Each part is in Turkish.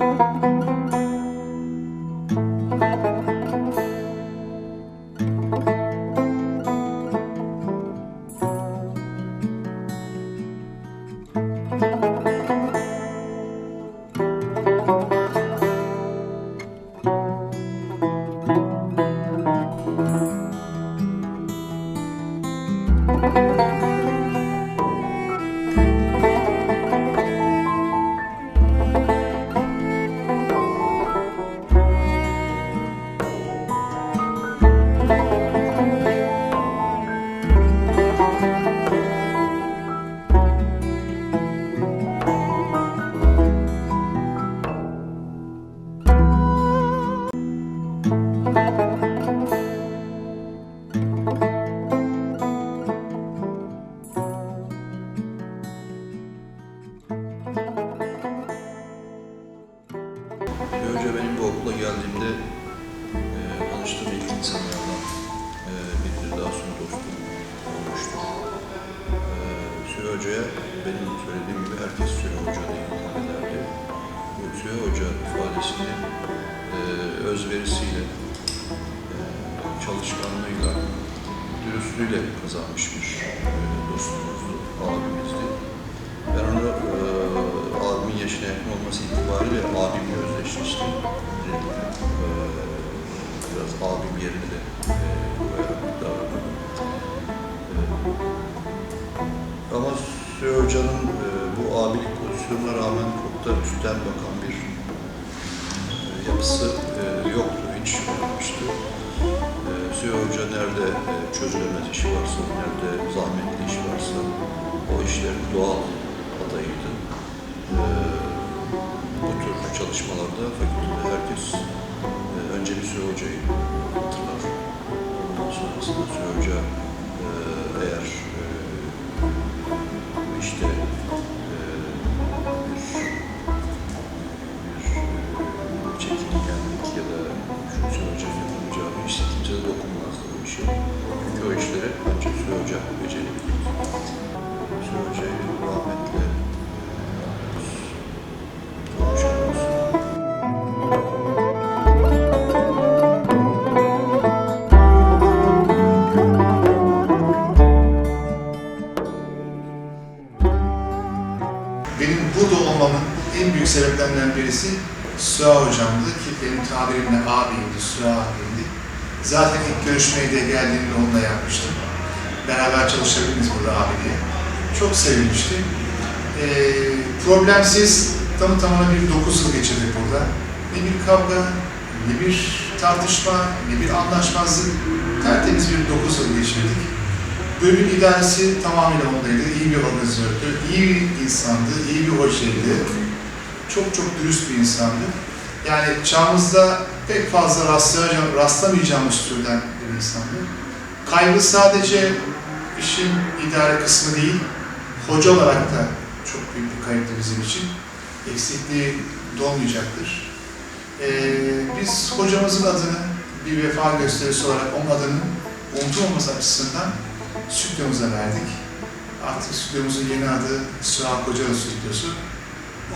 Önce abimle özdeşleştim. E, biraz abim yerine de e, koyarak davrandım. E, ama Süre Hoca'nın e, bu abilik pozisyonuna rağmen çok da üstten bakan bir e, yapısı e, yoktu, hiç olmamıştı. E, Süre Hoca nerede e, çözülemez iş varsa, nerede zahmetli iş varsa o işlerin doğal adayıydı. Çalışmalarda fakültede herkes e, önce bir Süre Hoca'yı hatırlar. Ondan sonrasında Süre Hoca e, eğer e, işte birisi Süha hocamdı ki benim tabirimle abimdi, Süha abimdi. Zaten ilk görüşmeyi de geldiğimde onunla yapmıştım. Beraber çalışabiliriz burada abi diye. Çok sevinmişti. Ee, problemsiz tamı tamına bir 9 yıl geçirdik burada. Ne bir kavga, ne bir tartışma, ne bir anlaşmazlık. Tertemiz bir 9 yıl geçirdik. Bölümün idaresi tamamıyla ondaydı. İyi bir organizatördü, iyi bir insandı, iyi bir hocaydı. Çok çok dürüst bir insandı. Yani çağımızda pek fazla rastlayacağım, rastlamayacağımız türden bir insandı. Kaybı sadece işin idare kısmı değil, hoca olarak da çok büyük bir kayıptı bizim için. Eksikliği dolmayacaktır. Ee, biz hocamızın adını bir vefa gösterisi olarak onun adının unutulmaması açısından stüdyomuza verdik. Artık stüdyomuzun yeni adı Suha Kocalı Stüdyosu.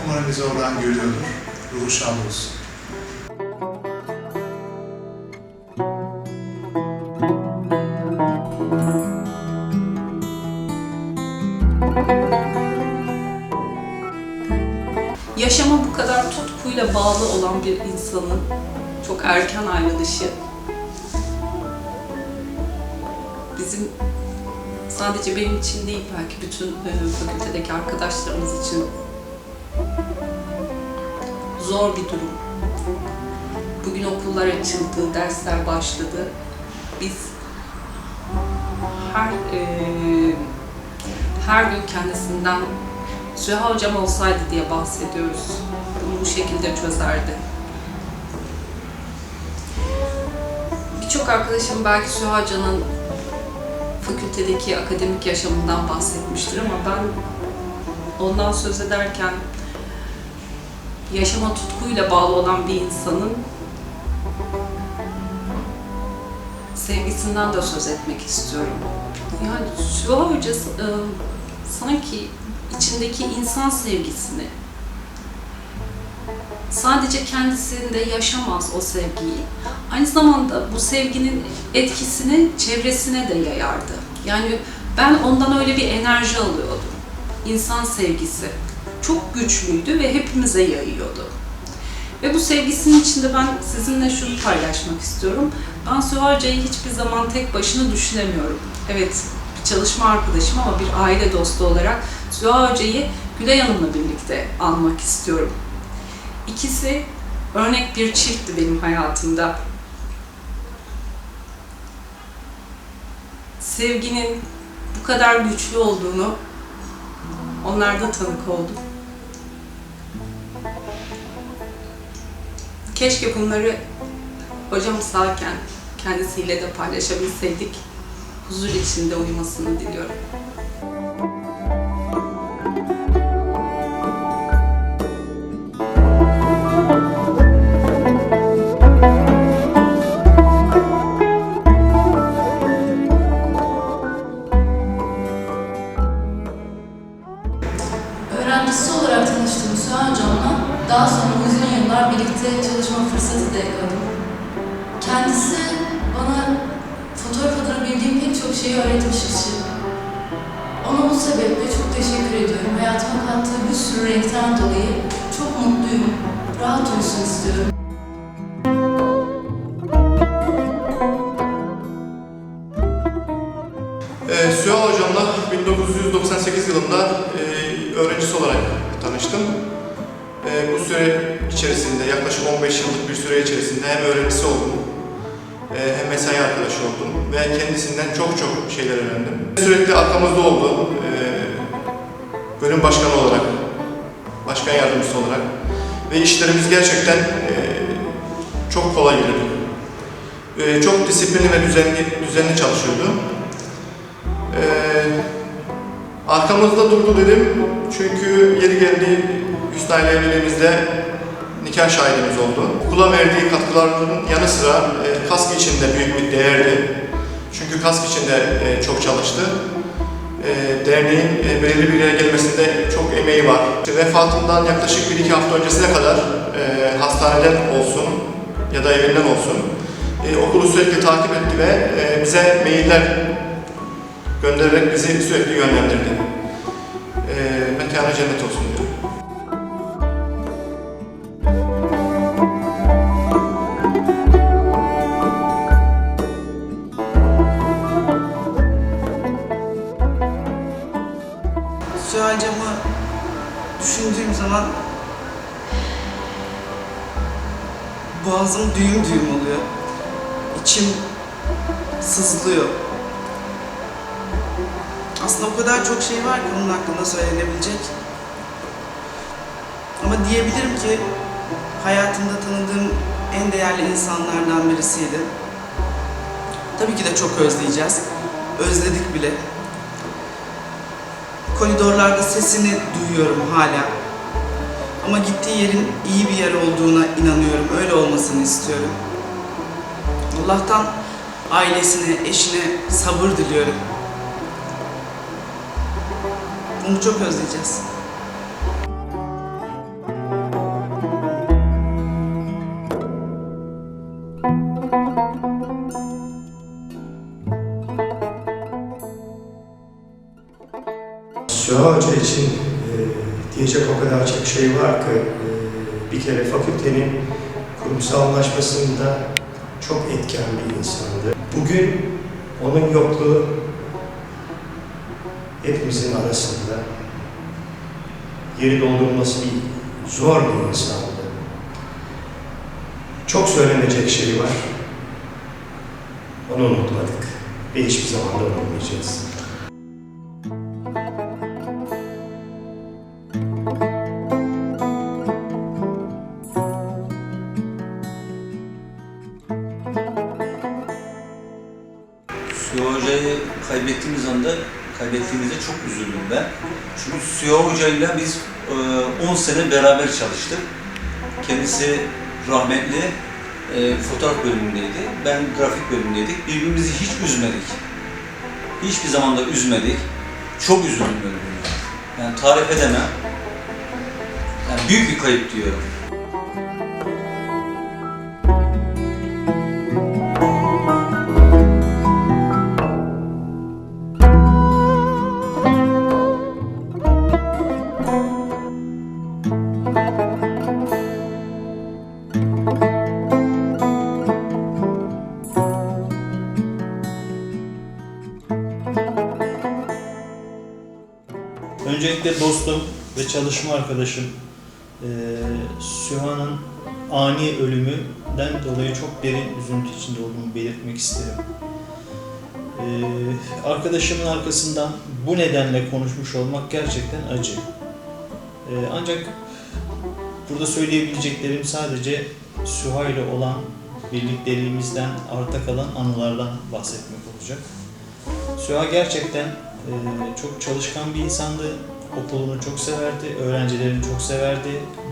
Umarım bizi oradan görüyordur. Ruhu şad olsun. Yaşama bu kadar tutkuyla bağlı olan bir insanın çok erken ayrılışı bizim sadece benim için değil belki bütün e, fakültedeki arkadaşlarımız için zor bir durum. Bugün okullar açıldı, dersler başladı. Biz her e, her gün kendisinden Süha hocam olsaydı diye bahsediyoruz. Bunu bu şekilde çözerdi. Birçok arkadaşım belki Süha hocanın fakültedeki akademik yaşamından bahsetmiştir ama ben ondan söz ederken yaşama tutkuyla bağlı olan bir insanın sevgisinden de söz etmek istiyorum. Yani Süha Hoca e, sanki içindeki insan sevgisini sadece kendisinde yaşamaz o sevgiyi. Aynı zamanda bu sevginin etkisini çevresine de yayardı. Yani ben ondan öyle bir enerji alıyordum. İnsan sevgisi çok güçlüydü ve hepimize yayıyordu. Ve bu sevgisinin içinde ben sizinle şunu paylaşmak istiyorum. Ben Süha Hoca'yı hiçbir zaman tek başına düşünemiyorum. Evet, bir çalışma arkadaşım ama bir aile dostu olarak Süha Hoca'yı Gülay Hanım'la birlikte almak istiyorum. İkisi örnek bir çiftti benim hayatımda. Sevginin bu kadar güçlü olduğunu onlarda tanık oldum. Keşke bunları hocam sağken kendisiyle de paylaşabilseydik. Huzur içinde uyumasını diliyorum. Hem mesai arkadaşı oldum ve kendisinden çok çok şeyler öğrendim. Sürekli arkamızda oldu, e, bölüm başkanı olarak, başkan yardımcısı olarak ve işlerimiz gerçekten e, çok kolay yürüdü. E, çok disiplinli ve düzenli, düzenli çalışıyordu. Arkamızda durdu dedim çünkü yeri geldi Hüsnü ile evliliğimizde nikah şahidimiz oldu. Okula verdiği katkılarının yanı sıra e, kask içinde büyük bir değerdi. Çünkü kask içinde e, çok çalıştı. E, derneğin e, belirli bir yere gelmesinde çok emeği var. İşte vefatından yaklaşık bir iki hafta öncesine kadar e, hastaneden olsun ya da evinden olsun e, okulu sürekli takip etti ve e, bize mailler göndererek bizi sürekli yönlendirdi. Ee, mekanı cennet olsun boğazım düğüm düğüm oluyor. İçim sızlıyor. Aslında o kadar çok şey var ki onun hakkında söylenebilecek. Ama diyebilirim ki hayatımda tanıdığım en değerli insanlardan birisiydi. Tabii ki de çok özleyeceğiz. Özledik bile. Koridorlarda sesini duyuyorum hala. Ama gittiği yerin iyi bir yer olduğuna inanıyorum. Öyle olmasını istiyorum. Allah'tan ailesine, eşine sabır diliyorum. Onu çok özleyeceğiz. Ki e, bir kere fakültenin kurumsallaşmasında çok etken bir insandı. Bugün onun yokluğu hepimizin arasında yeri doldurulması bir zor bir insandı. Çok söylenecek şey var. Onu unutmadık ve hiçbir zaman da unutmayacağız. Ben. Çünkü Süha Hoca'yla biz e, 10 sene beraber çalıştık. Kendisi rahmetli e, fotoğraf bölümündeydi. Ben grafik bölümündeydik. Birbirimizi hiç üzmedik. Hiçbir zaman da üzmedik. Çok üzüldüm ölümüne. Yani tarif edemem. Yani büyük bir kayıp diyorum. Çalışma arkadaşım eee Süha'nın ani ölümünden dolayı çok derin üzüntü içinde olduğumu belirtmek isterim. Eee, arkadaşımın arkasından bu nedenle konuşmuş olmak gerçekten acı. Eee, ancak burada söyleyebileceklerim sadece Süha ile olan birlikteliğimizden arta kalan anılardan bahsetmek olacak. Süha gerçekten eee, çok çalışkan bir insandı. Okulunu çok severdi, öğrencilerini çok severdi.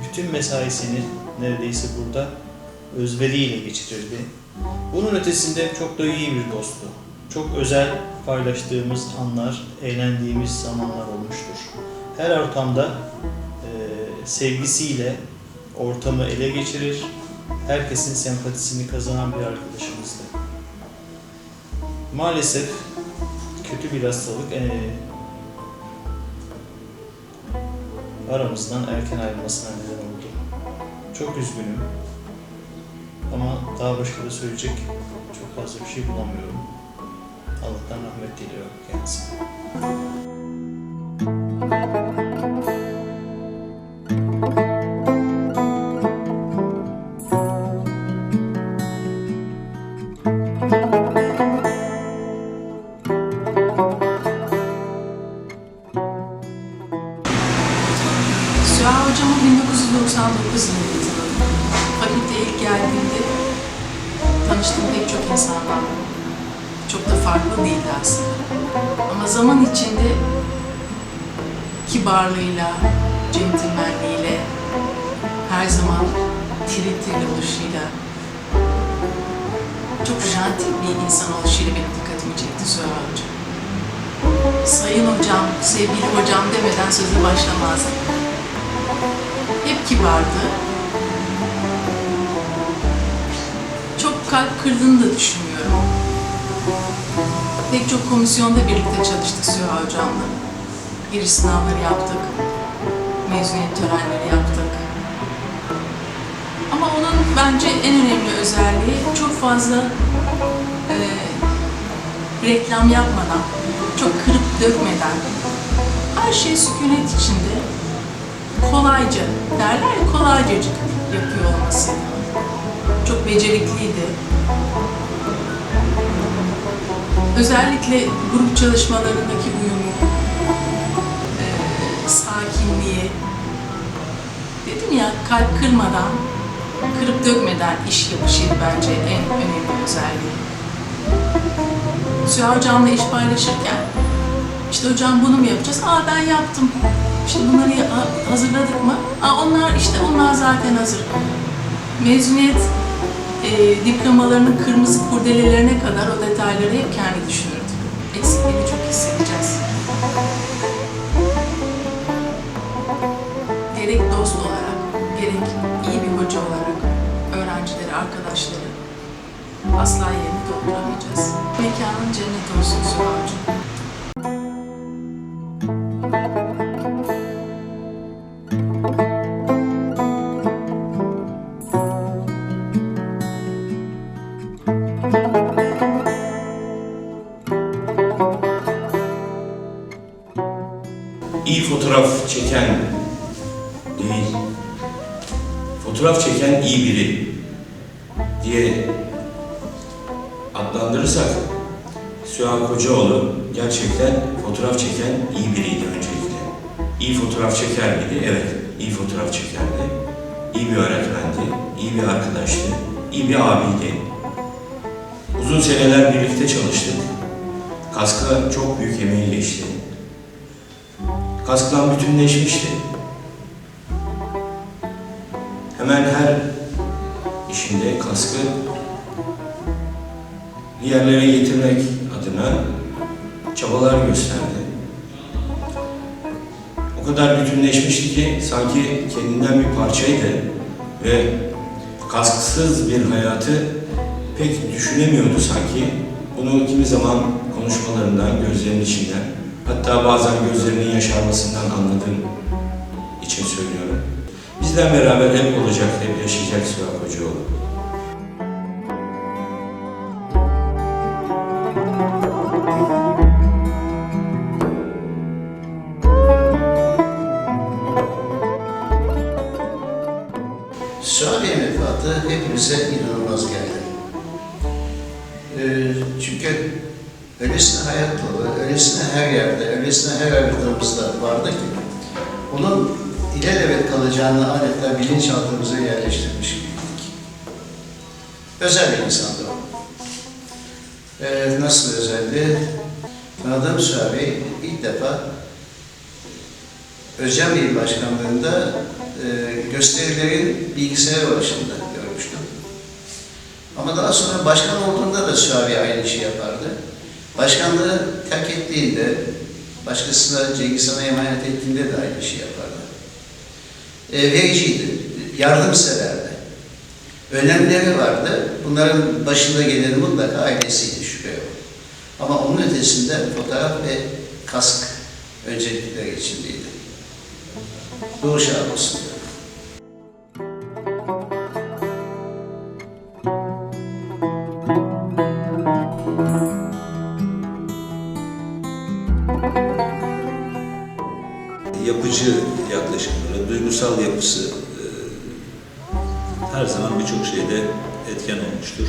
Bütün mesaisini neredeyse burada özveriyle geçirirdi. Bunun ötesinde çok da iyi bir dosttu. Çok özel paylaştığımız anlar, eğlendiğimiz zamanlar olmuştur. Her ortamda eee, sevgisiyle ortamı ele geçirir, herkesin sempatisini kazanan bir arkadaşımızdı. Maalesef kötü bir hastalık eee, aramızdan erken ayrılmasına neden oldu. Çok üzgünüm. Ama daha başka da söyleyecek çok fazla bir şey bulamıyorum. Allah'tan rahmet diliyorum kendisine. Kibarlığıyla, centilmenliğiyle, her zaman tiril oluşuyla, çok jantil bir insan oluşuyla benim dikkatimi çekti Süha Hoca. Sayın hocam, sevgili hocam demeden sözü başlamazdı hep kibardı. Çok kalp kırdığını da düşünmüyorum. Pek çok komisyonda birlikte çalıştık Süha Hocam'la. Giriş sınavları yaptık. Mezuniyet törenleri yaptık. Ama onun bence en önemli özelliği çok fazla e, reklam yapmadan, çok kırıp dökmeden, her şey sükunet içinde kolayca, derler ya kolaycacık yapıyor olması. Çok becerikliydi. Özellikle grup çalışmalarındaki uyumu, eee, sakinliği, dedim ya kalp kırmadan, kırıp dökmeden iş yapışıydı bence en önemli özelliği. Süha Hocam'la iş paylaşırken, işte hocam bunu mu yapacağız? Aa ben yaptım. İşte bunları hazırladık mı? Aa onlar işte onlar zaten hazır. Mezuniyet e, diplomalarının kırmızı kurdelelerine kadar o detayları hep kendi düşünürdü. Eksikliğini çok Gerek dost olarak, gerek iyi bir hoca olarak öğrencileri, arkadaşları asla yerini dolduramayacağız. Mekanın cennet olsun Süha çeker miydi? Evet, iyi fotoğraf çekerdi. İyi bir öğretmendi, iyi bir arkadaştı, iyi bir abiydi. Uzun seneler birlikte çalıştık. Kask'a çok büyük emeği geçti. Kask'la bütünleşmişti. Hemen her işinde kaskı yerlere getirmek adına çabalar gösterdi. O kadar bütünleşmişti ki sanki kendinden bir parçaydı ve kasksız bir hayatı pek düşünemiyordu sanki. Bunu kimi zaman konuşmalarından, gözlerinin içinden, hatta bazen gözlerinin yaşarmasından anladığım için söylüyorum. Bizden beraber hep olacak, hep yaşayacak Süha Kocaoğlu. Aradığımızda vardı ki onun ilelebet kalacağını adeta bilinçaltımıza yerleştirmiş gibiydik. Özel bir insandı o. Ee, nasıl özeldi? Tanıdığım Suavi'yi ilk defa Özcan Bey Başkanlığında e, gösterilerin bilgisayar başında görmüştüm. Ama daha sonra başkan olduğunda da Suavi aynı işi yapardı. Başkanlığı terk ettiğinde, başkasına Cengiz Han'a emanet ettiğinde de aynı işi yapardı. E, vericiydi, yardımseverdi. Önemleri vardı. Bunların başında geleni mutlaka ailesiydi şüphe yok. Ama onun ötesinde fotoğraf ve kask öncelikler içindeydi. Ruhu şad her zaman birçok şeyde etken olmuştur.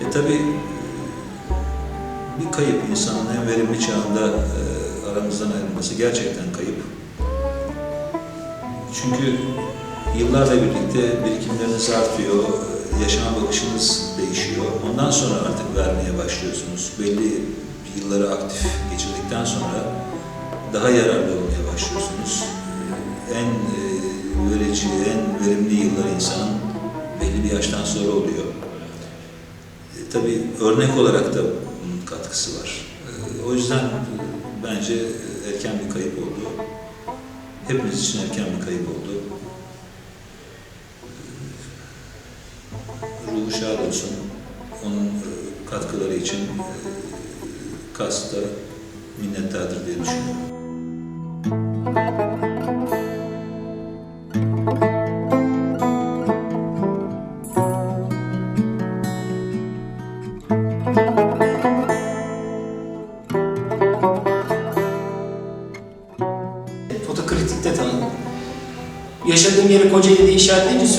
E tabi bir kayıp insanın en verimli çağında e, aramızdan ayrılması gerçekten kayıp. Çünkü yıllarla birlikte birikimleriniz artıyor, e, yaşama bakışınız değişiyor. Ondan sonra artık vermeye başlıyorsunuz. Belli yılları aktif geçirdikten sonra daha yararlı olmaya başlıyorsunuz. En e, verici, en verimli yıllar insanın belli bir yaştan sonra oluyor. E, tabii örnek olarak da bunun katkısı var. E, o yüzden e, bence erken bir kayıp oldu. Hepimiz için erken bir kayıp oldu. E, ruhu şad olsun. Onun e, katkıları için e, kasta minnettardır diye düşünüyorum.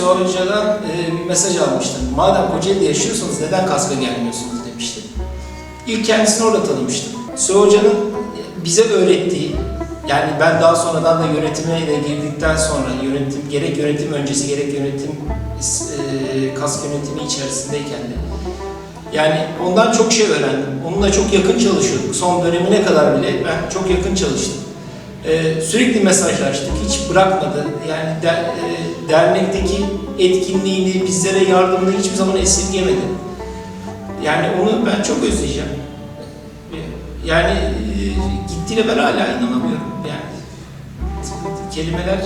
Hoca'dan e, bir mesaj almıştım. Madem Kocaeli'de yaşıyorsunuz neden Kask'a gelmiyorsunuz demişti. İlk kendisini orada tanımıştım. Süha Hoca'nın bize öğrettiği, yani ben daha sonradan da yönetime de girdikten sonra yönetim, gerek yönetim öncesi gerek yönetim e, Kask yönetimi içerisindeyken de yani ondan çok şey öğrendim. Onunla çok yakın çalışıyorduk. Son dönemine kadar bile ben çok yakın çalıştım. Ee, sürekli mesajlaştık, hiç bırakmadı. Yani der, e, dernekteki etkinliğini, bizlere yardımını hiçbir zaman esirgemedi. Yani onu ben çok özleyeceğim. Yani e, gittiğine ben hala inanamıyorum. Yani kelimeler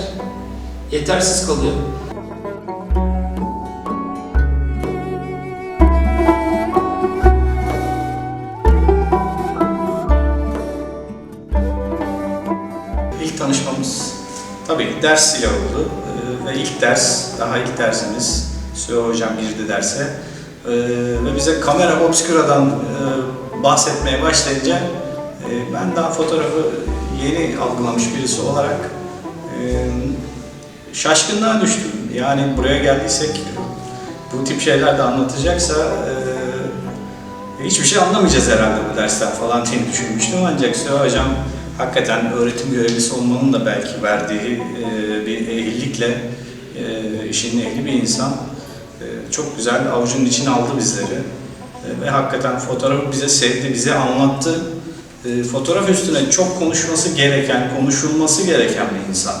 yetersiz kalıyor. Tabii ders ile oldu. Ee, ve ilk ders, daha ilk dersimiz Süha Hocam girdi derse. Ee, ve bize kamera obscura'dan e, bahsetmeye başlayınca e, ben daha fotoğrafı yeni algılamış birisi olarak e, şaşkınlığa düştüm. Yani buraya geldiysek bu tip şeyler de anlatacaksa hiçbir şey anlamayacağız herhalde bu dersten falan diye düşünmüştüm. Ancak Süha Hocam hakikaten öğretim görevlisi olmanın da belki verdiği e, bir ehillikle e, işin ehli bir insan e, çok güzel avucunun içine aldı bizleri E, ve hakikaten fotoğrafı bize sevdi, bize anlattı. E, fotoğraf üstüne çok konuşması gereken, konuşulması gereken bir insan.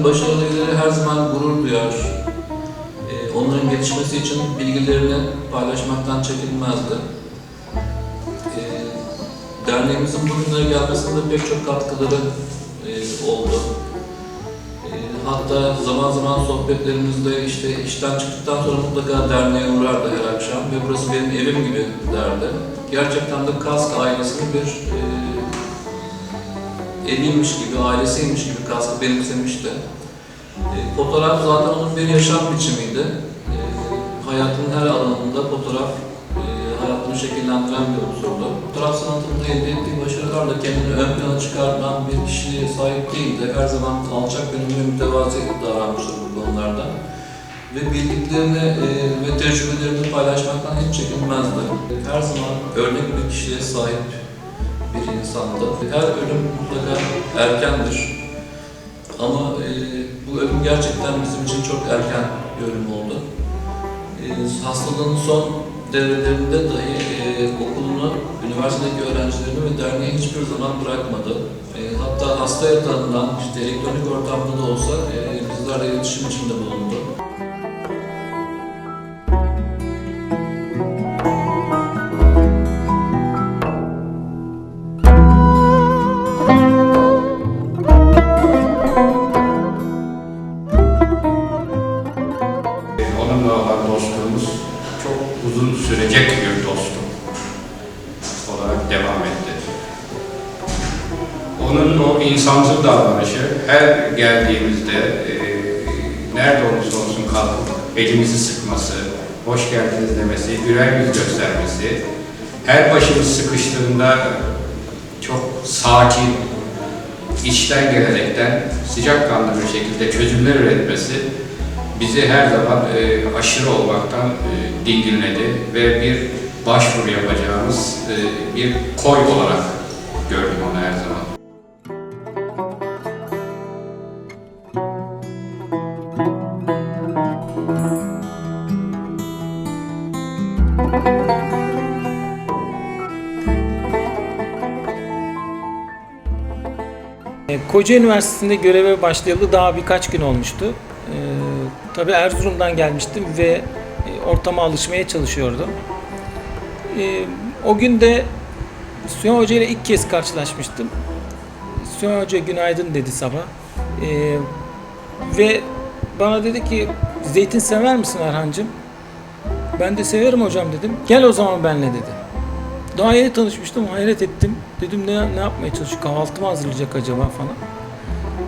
Öğrencilerin başarılarıyla her zaman gurur duyar. Ee, Onların gelişmesi için bilgilerini paylaşmaktan çekinmezdi. Ee, Derneğimizin bugünlere gelmesinde pek çok katkıları e, oldu. Ee, Hatta zaman zaman sohbetlerimizde işte işten çıktıktan sonra mutlaka derneğe uğrardı her akşam ve burası benim evim gibi derdi. Gerçekten de KASK ailesinin bir e, eviymiş gibi, ailesiymiş gibi kaskı benimsemişti. E, fotoğraf zaten onun bir yaşam biçimiydi. E, hayatının her alanında fotoğraf e, hayatını şekillendiren bir unsurdu. Fotoğraf sanatında elde ettiği başarılarla kendini ön plana çıkartan bir kişiliğe sahip değildi. Her zaman alçak gönüllü mütevazi davranmıştır bu konularda. Ve bildiklerini e, ve tecrübelerini paylaşmaktan hiç çekinmezdi. Her zaman örnek bir kişiliğe sahip bir insandı. Her ölüm mutlaka erkendir. Ama e, bu ölüm gerçekten bizim için çok erken bir ölüm oldu. E, hastalığın son devrelerinde dahi e, okulunu, üniversitedeki öğrencilerini ve derneği hiçbir zaman bırakmadı. E, hatta hasta yatağından işte elektronik ortamda da olsa e, bizlerle iletişim içinde bulundu. Her geldiğimizde e, nerede olursa olsun kalkıp elimizi sıkması, hoş geldiniz demesi, güler yüz göstermesi, her başımız sıkıştığında çok sakin, içten gelerekten sıcakkanlı bir şekilde çözümler üretmesi bizi her zaman e, aşırı olmaktan e, dingilmedi ve bir başvuru yapacağımız e, bir koy olarak Koca Üniversitesi'nde göreve başlayalı daha birkaç gün olmuştu. E, tabii Erzurum'dan gelmiştim ve e, ortama alışmaya çalışıyordum. E, o gün de Süha Hoca ile ilk kez karşılaşmıştım. Süha Hoca günaydın dedi sabah. E, ve bana dedi ki zeytin sever misin Erhan'cığım? Ben de severim hocam dedim. Gel o zaman benle dedi. Daha yeni tanışmıştım, hayret ettim. Dedim ne, ne yapmaya çalışıyor, kahvaltı mı hazırlayacak acaba falan.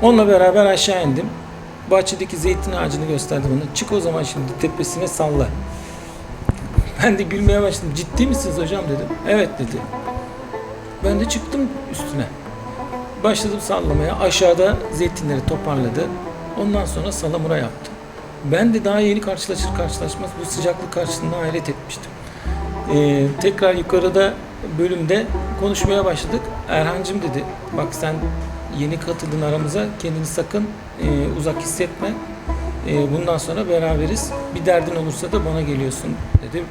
Onunla beraber aşağı indim. Bahçedeki zeytin ağacını gösterdi bana. Çık o zaman şimdi tepesine salla. Ben de gülmeye başladım. Ciddi misiniz hocam dedim. Evet dedi. Ben de çıktım üstüne. Başladım sallamaya. Aşağıda zeytinleri toparladı. Ondan sonra salamura yaptı. Ben de daha yeni karşılaşır karşılaşmaz bu sıcaklık karşısında hayret etmiştim. Ee, tekrar yukarıda bölümde konuşmaya başladık. Erhancığım dedi, bak sen yeni katıldın aramıza, kendini sakın e, uzak hissetme. E, bundan sonra beraberiz. Bir derdin olursa da bana geliyorsun dedi.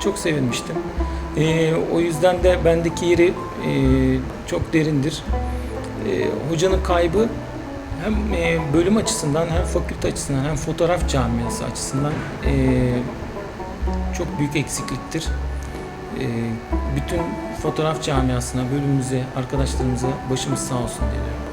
Çok sevinmiştim. E, o yüzden de bendeki yeri e, çok derindir. E, hocanın kaybı hem e, bölüm açısından hem fakülte açısından hem fotoğraf camiası açısından e, çok büyük eksikliktir. E, bütün fotoğraf camiasına, bölümümüze, arkadaşlarımıza başımız sağ olsun diliyorum.